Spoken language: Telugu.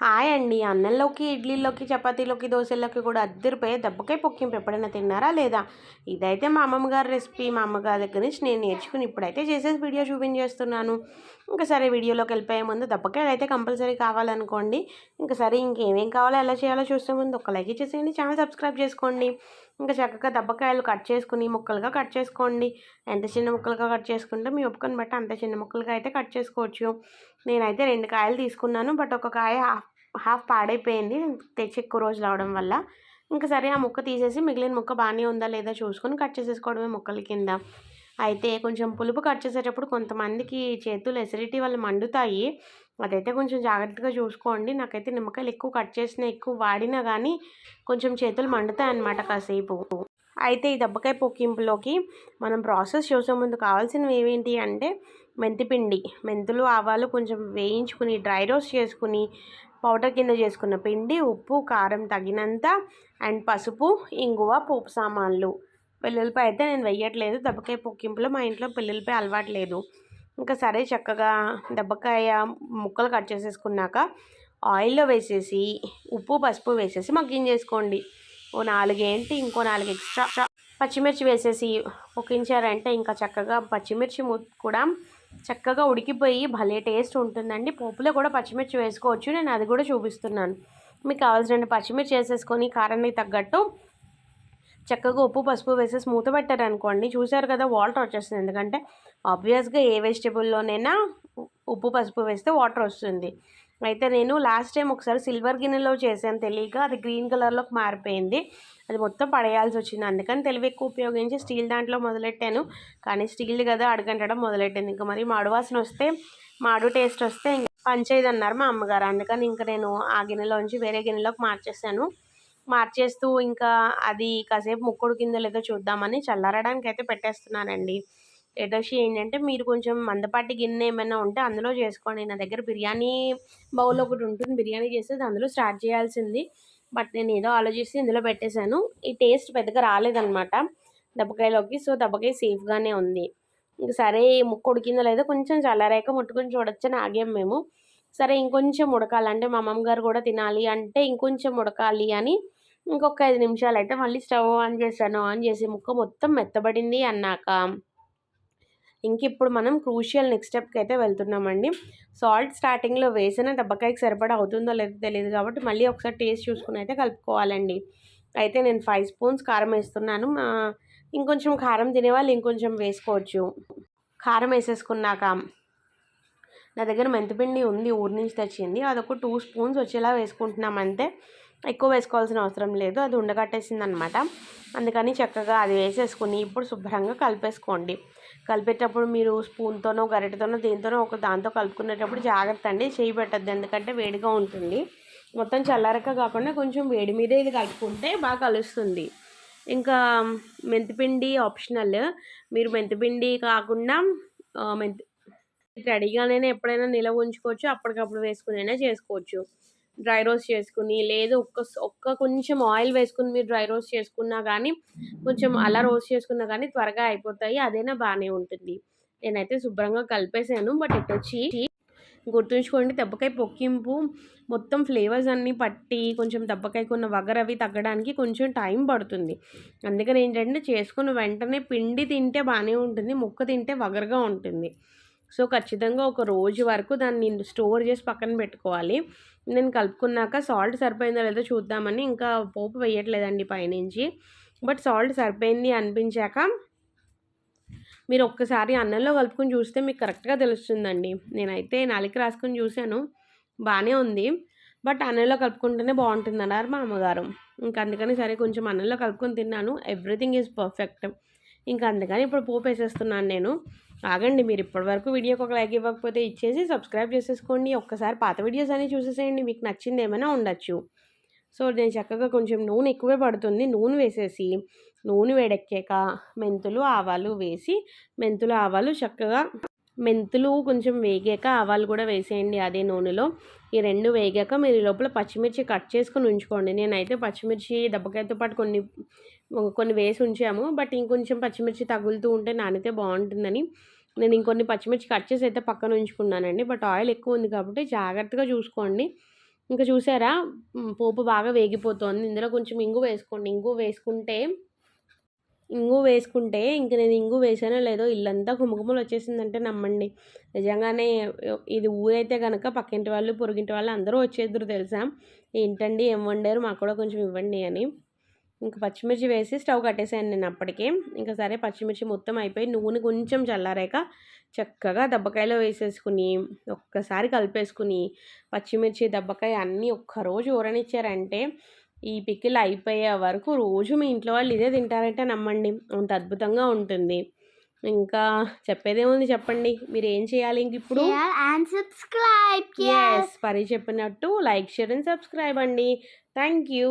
హాయ్ అండి. అన్నంలోకి ఇడ్లీలోకి చపాతీలోకి దోశల్లోకి కూడా అద్దరిపోయే దెబ్బకాయ పొక్కింపు ఎప్పుడైనా తిన్నారా లేదా? ఇదైతే మా అమ్మమ్మ గారి రెసిపీ. మా అమ్మగారి దగ్గర నుంచి నేను నేర్చుకుని ఇప్పుడైతే చేసేసి వీడియో చూపించేస్తున్నాను. ఇంకా సరే వీడియోలోకి వెళ్ళిపోయే ముందు దెబ్బకాయలు అయితే కంపల్సరీ కావాలనుకోండి. ఇంకా సరే ఇంకేమేం కావాలో ఎలా చేయాలో చూసే ముందు ఒక లైక్ ఇచ్చేసేయండి. ఛానల్ సబ్స్క్రైబ్ చేసుకోండి. ఇంకా చక్కగా దెబ్బకాయలు కట్ చేసుకుని ముక్కలుగా కట్ చేసుకోండి. ఎంత చిన్న ముక్కలుగా కట్ చేసుకుంటే మీ ఒప్పుకొని బట్టి అంత చిన్న ముక్కలుగా అయితే కట్ చేసుకోవచ్చు. నేనైతే రెండు కాయలు తీసుకున్నాను బట్ ఒక కాయ హాఫ్ హాఫ్ పాడైపోయింది తెచ్చి ఎక్కువ రోజులు అవడం వల్ల. ఇంకా సరే ఆ ముక్క తీసేసి మిగిలిన ముక్క బాగానే ఉందా లేదా చూసుకొని కట్ చేసేసుకోవడమే ముక్కల కింద. అయితే కొంచెం పులుపు కట్ చేసేటప్పుడు కొంతమందికి చేతులు ఎసిడిటీ వల్ల మండుతాయి. అదైతే కొంచెం జాగ్రత్తగా చూసుకోండి. నాకైతే నిమ్మకాయలు ఎక్కువ కట్ చేసినా ఎక్కువ వాడినా కానీ కొంచెం చేతులు మండుతాయి అన్నమాట కాసేపు. అయితే ఈ దెబ్బకాయ పొక్కింపులోకి మనం ప్రాసెస్ చూసే ముందు కావాల్సినవి ఏమేంటి అంటే మెంతిపిండి. మెంతులు ఆవాలు కొంచెం వేయించుకుని డ్రై రోస్ట్ చేసుకుని పౌడర్ కింద చేసుకున్న పిండి ఉప్పు కారం తగినంత అండ్ పసుపు ఇంగువ పోపు సామాన్లు. వెల్లుల్లిపాయ అయితే నేను వెయ్యట్లేదు. దెబ్బకాయ పొక్కింపులో మా ఇంట్లో పిల్లలపై అలవాటు లేదు. ఇంకా సరే చక్కగా దెబ్బకాయ ముక్కలు కట్ చేసేసుకున్నాక ఆయిల్లో వేసేసి ఉప్పు పసుపు వేసేసి మగ్గించేసుకోండి ఓ నాలుగేంటి ఇంకో నాలుగు ఎక్స్ట్రా. పచ్చిమిర్చి వేసేసి పొక్కించారంటే ఇంకా చక్కగా పచ్చిమిర్చి కూడా చక్కగా ఉడికిపోయి భలే టేస్ట్ ఉంటుందండి. పోపులో కూడా పచ్చిమిర్చి వేసుకోవచ్చు. నేను అది కూడా చూపిస్తున్నాను. మీకు కావాల్సిన పచ్చిమిర్చి వేసేసుకొని కారానికి తగ్గట్టు చక్కగా ఉప్పు పసుపు వేసేసి మూత పెట్టారనుకోండి. చూసారు కదా వాటర్ వచ్చేస్తుంది. ఎందుకంటే ఆబ్వియస్గా ఏ వెజిటేబుల్లోనైనా ఉప్పు పసుపు వేస్తే వాటర్ వస్తుంది. అయితే నేను లాస్ట్ టైం ఒకసారి సిల్వర్ గిన్నెలో చేశాను. తెలియక అది గ్రీన్ కలర్లోకి మారిపోయింది. అది మొత్తం పడేయాల్సి వచ్చింది. అందుకని తెలివి ఎక్కువ ఉపయోగించి స్టీల్ దాంట్లో మొదలెట్టాను. కానీ స్టీల్ కదా అడగంటడం మొదలెట్టింది. ఇంకా మరి మాడువాసన వస్తే మాడు టేస్ట్ వస్తే పంచేది అన్నారు మా అమ్మగారు. అందుకని ఇంకా నేను ఆ గిన్నెలోంచి వేరే గిన్నెలోకి మార్చేసాను మార్చేస్తూ ఇంకా అది కాసేపు ముక్కుడు కింద లేదో చూద్దామని చల్లారడానికి అయితే పెట్టేస్తున్నానండి ఎటోషి ఏంటంటే మీరు కొంచెం మందపాటి గిన్నె ఏమైనా ఉంటే అందులో చేసుకోండి. నా దగ్గర బిర్యానీ బౌల్ ఒకటి ఉంటుంది. బిర్యానీ చేసేది అందులో స్టార్ట్ చేయాల్సింది. బట్ నేను ఏదో ఆలోచిస్తే ఇందులో పెట్టేశాను. ఈ టేస్ట్ పెద్దగా రాలేదనమాట దెబ్బకాయలోకి. సో దెబ్బకాయ సేఫ్గానే ఉంది. ఇంక సరే ముక్కుడు కింద లేదో కొంచెం చల్లారాక ముట్టుకొని చూడొచ్చని ఆగాం మేము. సరే ఇంకొంచెం ఉడకాలంటే మా అమ్మమ్మ గారు కూడా తినాలి అంటే ఇంకొంచెం ఉడకాలి అని ఇంకొక ఐదు నిమిషాలు అయితే మళ్ళీ స్టవ్ ఆన్ చేశాను. ఆన్ చేసి ముక్క మొత్తం మెత్తబడింది అన్నాక ఇంక ఇప్పుడు మనం క్రూషియల్ నెక్స్ట్ స్టెప్కి అయితే వెళ్తున్నామండి. సాల్ట్ స్టార్టింగ్లో వేసిన దెబ్బకాయకి సరిపడా అవుతుందో లేదో తెలియదు కాబట్టి మళ్ళీ ఒకసారి టేస్ట్ చూసుకుని అయితే కలుపుకోవాలండి. అయితే నేను ఫైవ్ స్పూన్స్ కారం వేస్తున్నాను. ఇంకొంచెం కారం తినేవాళ్ళు ఇంకొంచెం వేసుకోవచ్చు. కారం వేసేసుకున్నాక నా దగ్గర మెంతిపిండి ఉంది ఊరి నుంచి తెచ్చింది. అదొక టూ స్పూన్స్ వచ్చేలా వేసుకుంటున్నాం అంతే ఎక్కువ వేసుకోవాల్సిన అవసరం లేదు. అది ఉండగట్టేసింది అనమాట అందుకని చక్కగా అది వేసేసుకుని ఇప్పుడు శుభ్రంగా కలిపేసుకోండి. కలిపేటప్పుడు మీరు స్పూన్తోనో గరిటతోనో దేనితోనో ఒక దాంతో కలుపుకునేటప్పుడు జాగ్రత్త అండి. చేయి పెట్టద్దు. ఎందుకంటే వేడిగా ఉంటుంది. మొత్తం చల్లారక కాకుండా కొంచెం వేడి మీదే ఇది కలుపుకుంటే బాగా కలుస్తుంది. ఇంకా మెంతిపిండి ఆప్షనల్. మీరు మెంతిపిండి కాకుండా మెంతి రెడీగానే ఎప్పుడైనా నిలవ ఉంచుకోవచ్చు. అప్పటికప్పుడు వేసుకునైనా చేసుకోవచ్చు. డ్రై రోస్ట్ చేసుకుని లేదు ఒక్క ఒక్క కొంచెం ఆయిల్ వేసుకుని మీరు డ్రై రోస్ట్ చేసుకున్నా కానీ కొంచెం అలా రోస్ట్ చేసుకున్నా కానీ త్వరగా అయిపోతాయి. అదైనా బాగానే ఉంటుంది. నేనైతే శుభ్రంగా కలిపేసాను. బట్ ఇటు వచ్చి గుర్తుంచుకోండి దెబ్బకాయ పొక్కింపు మొత్తం ఫ్లేవర్స్ అన్నీ పట్టి కొంచెం దెబ్బకాయకు ఉన్న వగరవి తగ్గడానికి కొంచెం టైం పడుతుంది. అందుకని ఏంటంటే చేసుకున్న వెంటనే పిండి తింటే బాగానే ఉంటుంది ముక్క తింటే వగరగా ఉంటుంది. సో ఖచ్చితంగా ఒక రోజు వరకు దాన్ని స్టోర్ చేసి పక్కన పెట్టుకోవాలి. నేను కలుపుకున్నాక సాల్ట్ సరిపోయిందో లేదో చూద్దామని ఇంకా పోపు వేయట్లేదండి పైనుంచి. బట్ సాల్ట్ సరిపోయింది అనిపించాక మీరు ఒక్కసారి అన్నంలో కలుపుకొని చూస్తే మీకు కరెక్ట్గా తెలుస్తుందండి. నేనైతే నాలుగు రాసుకొని చూశాను. బాగానే ఉంది. బట్ అన్నంలో కలుపుకుంటేనే బాగుంటుంది అన్నారు మా అమ్మగారు. ఇంకా అందుకని సరే కొంచెం అన్నంలో కలుపుకొని తిన్నాను. Everything is perfect. ఇంకా అందుకని ఇప్పుడు పోపు వేసేస్తున్నాను నేను. ఆగండి మీరు ఇప్పటివరకు వీడియోకి ఒక లైక్ ఇవ్వకపోతే ఇచ్చేసి సబ్స్క్రైబ్ చేసేసుకోండి. ఒక్కసారి పాత వీడియోస్ అన్నీ చూసేసేయండి మీకు నచ్చింది ఏమైనా ఉండొచ్చు. సో నేను చక్కగా కొంచెం నూనె ఎక్కువే పడుతుంది. నూనె వేసేసి నూనె వేడెక్కాక మెంతులు ఆవాలు వేసి మెంతులు ఆవాలు చక్కగా మెంతులు కొంచెం వేగాక ఆవాలు కూడా వేసేయండి అదే నూనెలో. ఈ రెండు వేగాక మీరు లోపల పచ్చిమిర్చి కట్ చేసుకొని ఉంచుకోండి. నేనైతే పచ్చిమిర్చి దెబ్బకాయతో పాటు కొన్ని కొన్ని వేసి ఉంచాము. బట్ ఇంకొంచెం పచ్చిమిర్చి తగులుతూ ఉంటే నానితే బాగుంటుందని. నేను ఇంకొన్ని పచ్చిమిర్చి కట్ చేసి అయితే పక్కన ఉంచుకున్నానండి. బట్ ఆయిల్ ఎక్కువ ఉంది కాబట్టి జాగ్రత్తగా చూసుకోండి. ఇంకా చూసారా? పోపు బాగా వేగిపోతుంది. ఇందులో కొంచెం ఇంగు వేసుకోండి. ఇంగు వేసుకుంటే ఇంగు వేసుకుంటే ఇంక నేను ఇంగు వేసానో లేదో ఇల్లంతా కుమకుమలు వచ్చేసిందంటే నమ్మండి. నిజంగానే ఇది ఊరైతే కనుక పక్కింటి వాళ్ళు పొరుగింటి వాళ్ళు అందరూ వచ్చేద్దరు తెలుసా? ఏంటండి ఏం వండారు? మాకు కూడా కొంచెం ఇవ్వండి అని. ఇంకా పచ్చిమిర్చి వేసి స్టవ్ కట్టేసాను నేను అప్పటికే. ఇంకా సరే పచ్చిమిర్చి మొత్తం అయిపోయి నూనె కొంచెం చల్లారాక చక్కగా దెబ్బకాయలో వేసేసుకుని ఒక్కసారి కలిపేసుకుని పచ్చిమిర్చి దెబ్బకాయ అన్నీ ఒక్కరోజు ఊరనిచ్చారంటే ఈ పికిల్ అయిపోయే వరకు రోజు మీ ఇంట్లో వాళ్ళు ఇదే తింటారంటే నమ్మండి. అంత అద్భుతంగా ఉంటుంది. ఇంకా చెప్పేదేముంది చెప్పండి. మీరు ఏం చేయాలి ఇంక ఇప్పుడు. ఎస్ పరి చెప్పినట్టు లైక్ షేర్ అండ్ సబ్స్క్రైబ్ అండి. Thank you.